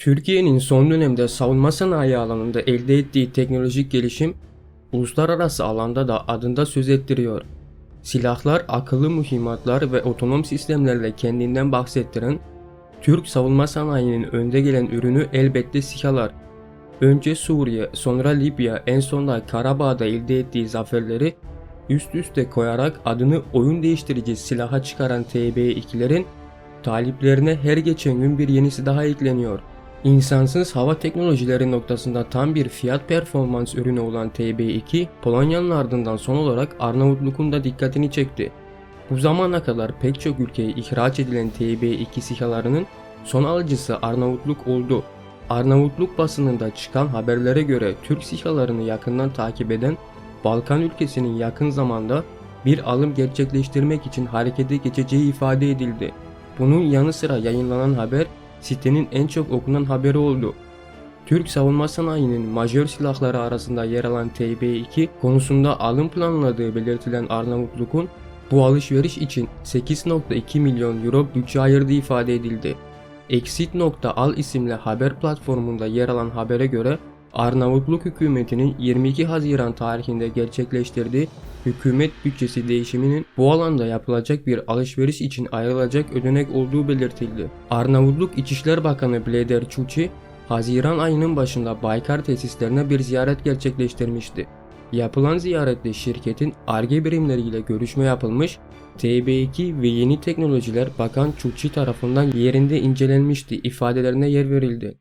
Türkiye'nin son dönemde savunma sanayi alanında elde ettiği teknolojik gelişim, uluslararası alanda da adında söz ettiriyor. Silahlar, akıllı mühimmatlar ve otonom sistemlerle kendinden bahsettiren, Türk savunma sanayinin önde gelen ürünü elbette SİHA'lar. Önce Suriye, sonra Libya, en sonunda Karabağ'da elde ettiği zaferleri üst üste koyarak adını oyun değiştirici silaha çıkaran TB2'lerin taliplerine her geçen gün bir yenisi daha ekleniyor. İnsansız hava teknolojileri noktasında tam bir fiyat performans ürünü olan TB2, Polonya'nın ardından son olarak Arnavutluk'un da dikkatini çekti. Bu zamana kadar pek çok ülkeye ihraç edilen TB2 SİHA'larının son alıcısı Arnavutluk oldu. Arnavutluk basınında çıkan haberlere göre Türk SİHA'larını yakından takip eden Balkan ülkesinin yakın zamanda bir alım gerçekleştirmek için harekete geçeceği ifade edildi. Bunun yanı sıra yayınlanan haber sitenin en çok okunan haberi oldu. Türk savunma sanayinin majör silahları arasında yer alan TB2 konusunda alım planladığı belirtilen Arnavutluk'un bu alışveriş için 8.2 milyon euro bütçe ayırdığı ifade edildi. Exit.al isimli haber platformunda yer alan habere göre Arnavutluk hükümetinin 22 Haziran tarihinde gerçekleştirdiği hükümet bütçesi değişiminin bu alanda yapılacak bir alışveriş için ayrılacak ödenek olduğu belirtildi. Arnavutluk İçişler Bakanı Bleder Çuçi, Haziran ayının başında Baykar tesislerine bir ziyaret gerçekleştirmişti. Yapılan ziyarette şirketin ARGE birimleriyle görüşme yapılmış, TB2 ve yeni teknolojiler Bakan Çuçi tarafından yerinde incelenmişti ifadelerine yer verildi.